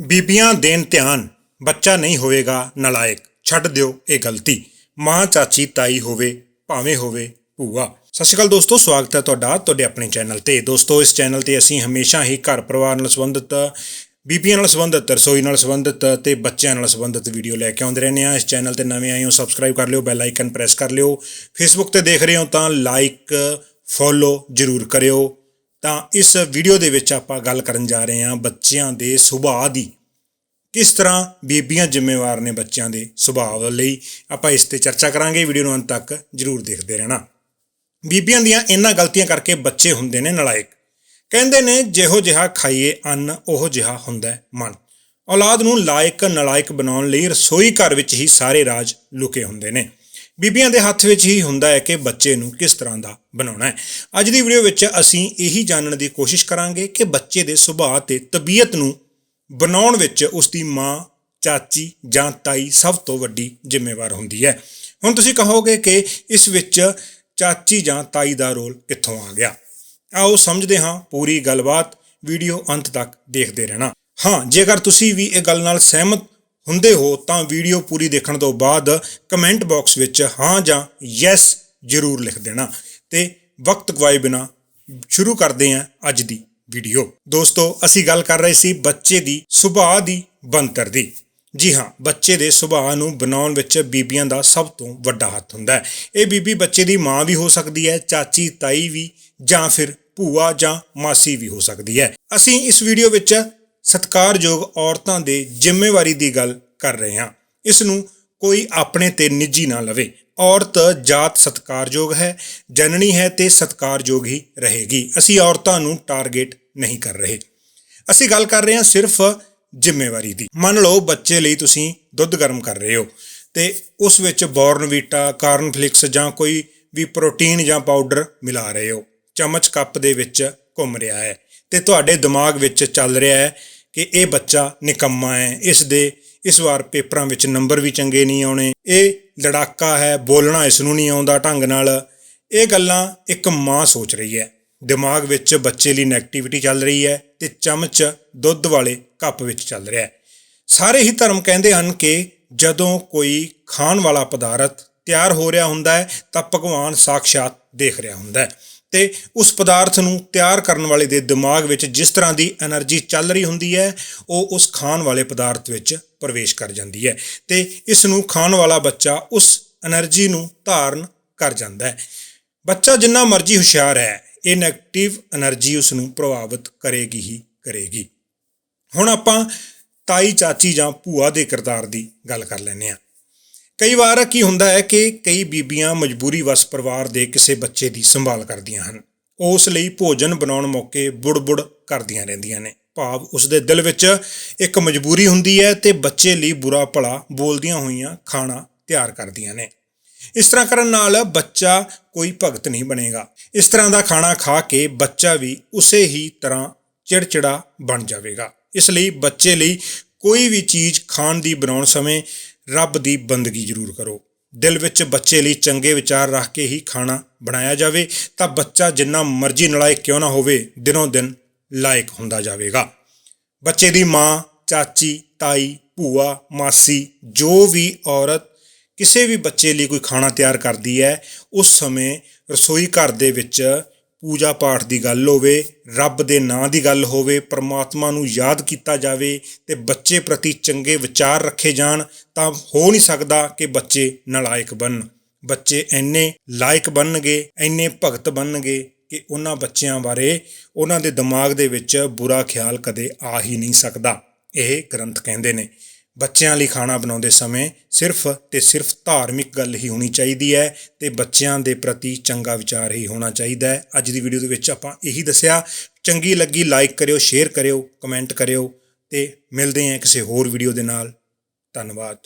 ਬੀਬੀਆਂ ਦੇਣ ਧਿਆਨ, ਬੱਚਾ ਨਹੀਂ ਹੋਵੇਗਾ ਨਲਾਇਕ। ਛੱਡ ਦਿਓ ਇਹ ਗਲਤੀ। ਮਾਂ, ਚਾਚੀ, ਤਾਈ ਹੋਵੇ, ਭਾਵੇਂ ਹੋਵੇ, ਭੂਆ। ਸਤਿ ਸ਼੍ਰੀ ਅਕਾਲ ਦੋਸਤੋ, ਸਵਾਗਤ ਹੈ ਤੁਹਾਡਾ ਤੁਹਾਡੇ ਆਪਣੇ ਚੈਨਲ ਤੇ। ਦੋਸਤੋ, ਇਸ ਚੈਨਲ ਤੇ ਅਸੀਂ ਹਮੇਸ਼ਾ ਹੀ ਘਰ ਪਰਿਵਾਰ ਨਾਲ ਸੰਬੰਧਿਤ, ਬੀਬੀਆਂ ਨਾਲ ਸੰਬੰਧਿਤ, ਰਸੋਈ ਨਾਲ ਸੰਬੰਧਿਤ ਤੇ ਬੱਚਿਆਂ ਨਾਲ ਸੰਬੰਧਿਤ ਵੀਡੀਓ ਲੈ ਕੇ ਆਉਂਦੇ ਰਹਿੰਦੇ ਆ ਇਸ ਚੈਨਲ ਤੇ ਨਵੇਂ ਆਏ ਹੋ ਸਬਸਕ੍ਰਾਈਬ ਕਰ ਲਿਓ ਬੈਲ ਆਈਕਨ ਪ੍ਰੈਸ ਕਰ ਲਿਓ। ਫੇਸਬੁੱਕ ਤੇ ਦੇਖ ਰਹੇ ਹੋ ਤਾਂ ਲਾਈਕ ਫੋਲੋ ਜਰੂਰ ਕਰਿਓ। ਤਾਂ ਇਸ ਵੀਡੀਓ ਦੇ ਵਿੱਚ ਆਪਾਂ ਗੱਲ ਕਰਨ ਜਾ ਰਹੇ ਹਾਂ ਬੱਚਿਆਂ ਦੇ ਸੁਭਾਅ ਦੀ। ਕਿਸ ਤਰ੍ਹਾਂ ਬੀਬੀਆਂ ਜ਼ਿੰਮੇਵਾਰ ਨੇ ਬੱਚਿਆਂ ਦੇ ਸੁਭਾਅ ਲਈ? ਆਪਾਂ ਇਸ ਤੇ ਚਰਚਾ ਕਰਾਂਗੇ, ਵੀਡੀਓ ਨੂੰ ਅੰਤ ਤੱਕ ਜਰੂਰ ਦੇਖਦੇ ਰਹਿਣਾ। ਬੀਬੀਆਂ ਦੀਆਂ ਇਹਨਾਂ ਗਲਤੀਆਂ ਕਰਕੇ ਬੱਚੇ ਹੁੰਦੇ ਨੇ ਨਲਾਇਕ। ਕਹਿੰਦੇ ਨੇ, ਜਿਹੋ ਜਿਹਾ ਖਾਈਏ ਅੰਨ, ਉਹੋ ਜਿਹਾ ਹੁੰਦਾ ਮਨ। ਔਲਾਦ ਨੂੰ ਲਾਇਕ ਨਲਾਇਕ ਬਣਾਉਣ ਲਈ ਰਸੋਈ ਘਰ ਵਿੱਚ ਹੀ ਸਾਰੇ ਰਾਜ ਲੁਕੇ ਹੁੰਦੇ ਨੇ। ਬੀਬੀਆਂ ਦੇ ਹੱਥ ਵਿੱਚ ਹੀ ਹੁੰਦਾ ਹੈ ਕਿ ਬੱਚੇ ਨੂੰ ਕਿਸ ਤਰ੍ਹਾਂ ਦਾ ਬਣਾਉਣਾ ਹੈ। ਅੱਜ ਦੀ ਵੀਡੀਓ ਵਿੱਚ ਅਸੀਂ ਇਹੀ ਜਾਣਨ ਦੀ ਕੋਸ਼ਿਸ਼ ਕਰਾਂਗੇ ਕਿ ਬੱਚੇ ਦੇ ਸੁਭਾਅ ਤੇ ਤਬੀਅਤ ਨੂੰ ਬਣਾਉਣ ਵਿੱਚ ਉਸ ਦੀ ਮਾਂ, ਚਾਚੀ ਜਾਂ ਤਾਈ ਸਭ ਤੋਂ ਵੱਡੀ ਜ਼ਿੰਮੇਵਾਰ ਹੁੰਦੀ ਹੈ। ਹੁਣ ਤੁਸੀਂ ਕਹੋਗੇ ਕਿ ਇਸ ਵਿੱਚ ਚਾਚੀ ਜਾਂ ਤਾਈ ਦਾ ਰੋਲ ਕਿੱਥੋਂ ਆ ਗਿਆ? ਆਓ ਸਮਝਦੇ ਹਾਂ ਪੂਰੀ ਗੱਲਬਾਤ। ਵੀਡੀਓ ਅੰਤ ਤੱਕ ਦੇਖਦੇ ਰਹਿਣਾ। ਹਾਂ, ਜੇਕਰ ਤੁਸੀਂ ਵੀ ਇਹ ਗੱਲ ਨਾਲ ਸਹਿਮਤ ਹੁੰਦੇ ਹੋ ਤਾਂ ਵੀਡੀਓ ਪੂਰੀ ਦੇਖਣ ਤੋਂ ਬਾਅਦ ਕਮੈਂਟ ਬਾਕਸ ਵਿੱਚ ਹਾਂ ਜਾਂ ਯੈਸ ਜ਼ਰੂਰ ਲਿਖ ਦੇਣਾ ਤੇ ਵਕਤ ਗਵਾਏ ਬਿਨਾ ਸ਼ੁਰੂ ਕਰਦੇ ਹਾਂ ਅੱਜ ਦੀ ਵੀਡੀਓ। ਦੋਸਤੋ, ਅਸੀਂ ਗੱਲ ਕਰ ਰਹੇ ਸੀ ਬੱਚੇ ਦੀ ਸੁਭਾਅ ਦੀ ਬਣਤਰ ਦੀ। ਜੀ ਹਾਂ, ਬੱਚੇ ਦੇ ਸੁਭਾਅ ਨੂੰ ਬਣਾਉਣ ਵਿੱਚ ਬੀਬੀਆਂ ਦਾ ਸਭ ਤੋਂ ਵੱਡਾ ਹੱਥ ਹੁੰਦਾ ਹੈ। ਇਹ ਬੀਬੀ ਬੱਚੇ ਦੀ ਮਾਂ ਵੀ ਹੋ ਸਕਦੀ ਹੈ, ਚਾਚੀ, ਤਾਈ ਵੀ ਜਾਂ ਫਿਰ ਭੂਆ ਜਾਂ ਮਾਸੀ ਵੀ ਹੋ ਸਕਦੀ ਹੈ। ਅਸੀਂ ਇਸ ਵੀਡੀਓ ਵਿੱਚ ਸਤਿਕਾਰਯੋਗ ਔਰਤਾਂ ਦੇ ਜ਼ਿੰਮੇਵਾਰੀ ਦੀ ਗੱਲ ਕਰ ਰਹੇ ਹਾਂ। ਇਸ ਨੂੰ ਕੋਈ ਆਪਣੇ ਤੇ ਨਿੱਜੀ ਨਾ ਲਵੇ। ਔਰਤ ਜਾਤ ਸਤਿਕਾਰਯੋਗ ਹੈ, ਜਨਨੀ ਹੈ ਤੇ ਸਤਿਕਾਰਯੋਗ ਹੀ ਰਹੇਗੀ। ਅਸੀਂ ਔਰਤਾਂ ਨੂੰ ਟਾਰਗੇਟ ਨਹੀਂ ਕਰ ਰਹੇ। ਅਸੀਂ ਗੱਲ ਕਰ ਰਹੇ ਹਾਂ ਸਿਰਫ ਜ਼ਿੰਮੇਵਾਰੀ ਦੀ। ਮੰਨ ਲਓ ਬੱਚੇ ਲਈ ਤੁਸੀਂ ਦੁੱਧ ਗਰਮ ਕਰ ਰਹੇ ਹੋ ਤੇ ਉਸ ਵਿੱਚ ਬੋਰਨਵੀਟਾ ਕਾਰਨਫਲਿਕਸ ਜਾਂ ਕੋਈ ਵੀ ਪ੍ਰੋਟੀਨ ਜਾਂ ਪਾਊਡਰ ਮਿਲਾ ਰਹੇ ਹੋ। ਚਮਚ ਕੱਪ ਦੇ ਵਿੱਚ ਘੁੰਮ ਰਿਹਾ ਹੈ। ਤੇ ਤੁਹਾਡੇ ਦਿਮਾਗ ਵਿੱਚ ਚੱਲ ਰਿਹਾ ਹੈ ਕਿ ਇਹ ਬੱਚਾ ਨਿਕੰਮਾ ਹੈ। ਇਸ ਦੇ, ਇਸ ਵਾਰ ਪੇਪਰਾਂ ਵਿੱਚ ਨੰਬਰ ਵੀ ਚੰਗੇ ਨਹੀਂ ਆਉਣੇ। ਇਹ ਲੜਾਕਾ ਹੈ, ਬੋਲਣਾ ਇਸ ਨੂੰ ਨਹੀਂ ਆਉਂਦਾ ਢੰਗ ਨਾਲ। ਇਹ ਗੱਲਾਂ ਇੱਕ ਮਾਂ ਸੋਚ ਰਹੀ ਹੈ। ਦਿਮਾਗ ਵਿੱਚ ਬੱਚੇ ਲਈ 네ਗੇਟਿਵਿਟੀ ਚੱਲ ਰਹੀ ਹੈ ਤੇ ਚਮਚ ਦੁੱਧ ਵਾਲੇ ਕੱਪ ਵਿੱਚ ਚੱਲ ਰਿਹਾ ਹੈ। ਸਾਰੇ ਹੀ ਧਰਮ ਕਹਿੰਦੇ ਹਨ ਕਿ ਜਦੋਂ ਕੋਈ ਖਾਣ ਵਾਲਾ ਪਦਾਰਥ ਤਿਆਰ ਹੋ ਰਿਹਾ ਹੁੰਦਾ ਹੈ ਤਾਂ ਭਗਵਾਨ ਸਾਖਸ਼ਾਤ ਦੇਖ ਰਿਹਾ ਹੁੰਦਾ ਹੈ। ਤੇ ਉਸ ਪਦਾਰਥ ਨੂੰ ਤਿਆਰ ਕਰਨ ਵਾਲੇ ਦੇ ਦਿਮਾਗ ਵਿੱਚ ਜਿਸ ਤਰ੍ਹਾਂ ਦੀ એનર્ਜੀ ਚੱਲ ਰਹੀ ਹੁੰਦੀ ਹੈ, ਉਹ ਉਸ ਖਾਣ ਵਾਲੇ ਪਦਾਰਥ ਵਿੱਚ ਪ੍ਰਵੇਸ਼ ਕਰ ਜਾਂਦੀ ਹੈ ਤੇ ਇਸ ਨੂੰ ਖਾਣ ਵਾਲਾ ਬੱਚਾ ਉਸ એનર્ਜੀ ਨੂੰ ਧਾਰਨ ਕਰ ਜਾਂਦਾ ਹੈ। ਬੱਚਾ ਜਿੰਨਾ ਮਰਜ਼ੀ ਹੁਸ਼ਿਆਰ ਹੈ, ਇਹ ਨੈਗੇਟਿਵ એનર્ਜੀ ਉਸ ਨੂੰ ਪ੍ਰਭਾਵਿਤ ਕਰੇਗੀ ਹੀ ਕਰੇਗੀ। ਹੁਣ ਆਪਾਂ ਤਾਈ ਚਾਚੀ ਜਾਂ ਭੂਆ ਦੇ ਕਿਰਦਾਰ ਦੀ ਗੱਲ ਕਰ ਲੈਂਦੇ ਹਾਂ। ਕਈ ਵਾਰ ਕੀ ਹੁੰਦਾ ਹੈ ਕਿ ਕਈ ਬੀਬੀਆਂ ਮਜਬੂਰੀ ਵਸ ਪਰਿਵਾਰ ਦੇ ਕਿਸੇ ਬੱਚੇ ਦੀ ਸੰਭਾਲ ਕਰਦੀਆਂ ਹਨ। ਉਸ ਲਈ ਭੋਜਨ ਬਣਾਉਣ ਮੌਕੇ ਬੁੜਬੁੜ ਕਰਦੀਆਂ ਰਹਿੰਦੀਆਂ ਨੇ। ਭਾਵ ਉਸ ਦੇ ਦਿਲ ਵਿੱਚ ਇੱਕ ਮਜਬੂਰੀ ਹੁੰਦੀ ਹੈ ਤੇ ਬੱਚੇ ਲਈ ਬੁਰਾ ਭਲਾ ਬੋਲਦੀਆਂ ਹੋਈਆਂ ਖਾਣਾ ਤਿਆਰ ਕਰਦੀਆਂ ਨੇ। ਇਸ ਤਰ੍ਹਾਂ ਕਰਨ ਨਾਲ ਬੱਚਾ ਕੋਈ ਭਗਤ ਨਹੀਂ ਬਣੇਗਾ। ਇਸ ਤਰ੍ਹਾਂ ਦਾ ਖਾਣਾ ਖਾ ਕੇ ਬੱਚਾ ਵੀ ਉਸੇ ਹੀ ਤਰ੍ਹਾਂ ਚਿੜਚਿੜਾ ਬਣ ਜਾਵੇਗਾ। ਇਸ ਲਈ ਬੱਚੇ ਲਈ ਕੋਈ ਵੀ ਚੀਜ਼ ਖਾਣ ਦੀ ਬਣਾਉਣ ਸਮੇਂ ਰੱਬ ਦੀ ਬੰਦਗੀ ਜ਼ਰੂਰ ਕਰੋ। ਦਿਲ ਵਿੱਚ ਬੱਚੇ ਲਈ ਚੰਗੇ ਵਿਚਾਰ ਰੱਖ ਕੇ ਹੀ ਖਾਣਾ ਬਣਾਇਆ ਜਾਵੇ, ਤਾਂ ਬੱਚਾ ਜਿੰਨਾ ਮਰਜ਼ੀ ਨਲਾਇਕ ਕਿਉਂ ਨਾ ਹੋਵੇ, ਦਿਨੋਂ ਦਿਨ ਲਾਇਕ ਹੁੰਦਾ ਜਾਵੇਗਾ। ਬੱਚੇ ਦੀ ਮਾਂ, ਚਾਚੀ, ਤਾਈ, ਭੂਆ, ਮਾਸੀ, ਜੋ ਵੀ ਔਰਤ ਕਿਸੇ ਵੀ ਬੱਚੇ ਲਈ ਕੋਈ ਖਾਣਾ ਤਿਆਰ ਕਰਦੀ ਹੈ, ਉਸ ਸਮੇਂ ਰਸੋਈ ਘਰ ਦੇ ਵਿੱਚ ਪੂਜਾ ਪਾਠ ਦੀ ਗੱਲ ਹੋਵੇ, ਰੱਬ ਦੇ ਨਾਂ ਦੀ ਗੱਲ ਹੋਵੇ, ਪਰਮਾਤਮਾ ਨੂੰ ਯਾਦ ਕੀਤਾ ਜਾਵੇ ਤੇ ਬੱਚੇ ਪ੍ਰਤੀ ਚੰਗੇ ਵਿਚਾਰ ਰੱਖੇ ਜਾਣ, ਤਾਂ ਹੋ ਨਹੀਂ ਸਕਦਾ ਕਿ ਬੱਚੇ ਨਲਾਇਕ ਬਣਨ। ਬੱਚੇ ਇੰਨੇ ਲਾਇਕ ਬਣਨਗੇ, ਇੰਨੇ ਭਗਤ ਬਣਨਗੇ ਕਿ ਉਹਨਾਂ ਬੱਚਿਆਂ ਬਾਰੇ ਉਹਨਾਂ ਦੇ ਦਿਮਾਗ ਦੇ ਵਿੱਚ ਬੁਰਾ ਖਿਆਲ ਕਦੇ ਆ ਹੀ ਨਹੀਂ ਸਕਦਾ। ਇਹ ਗ੍ਰੰਥ ਕਹਿੰਦੇ ਨੇ। ਬੱਚਿਆਂ ਲਈ ਖਾਣਾ ਬਣਾਉਂਦੇ ਸਮੇਂ ਸਿਰਫ ਤੇ ਸਿਰਫ ਧਾਰਮਿਕ ਗੱਲ ਹੀ ਹੋਣੀ ਚਾਹੀਦੀ ਹੈ ਤੇ ਬੱਚਿਆਂ ਦੇ ਪ੍ਰਤੀ ਚੰਗਾ ਵਿਚਾਰ ਹੀ ਹੋਣਾ ਚਾਹੀਦਾ ਹੈ। ਅੱਜ ਦੀ ਵੀਡੀਓ ਦੇ ਵਿੱਚ ਆਪਾਂ ਇਹੀ ਦੱਸਿਆ। ਚੰਗੀ ਲੱਗੀ ਲਾਈਕ ਕਰਿਓ ਸ਼ੇਅਰ ਕਰਿਓ ਕਮੈਂਟ ਕਰਿਓ ਤੇ ਮਿਲਦੇ ਹਾਂ ਕਿਸੇ ਹੋਰ ਵੀਡੀਓ ਦੇ ਨਾਲ। ਧੰਨਵਾਦ।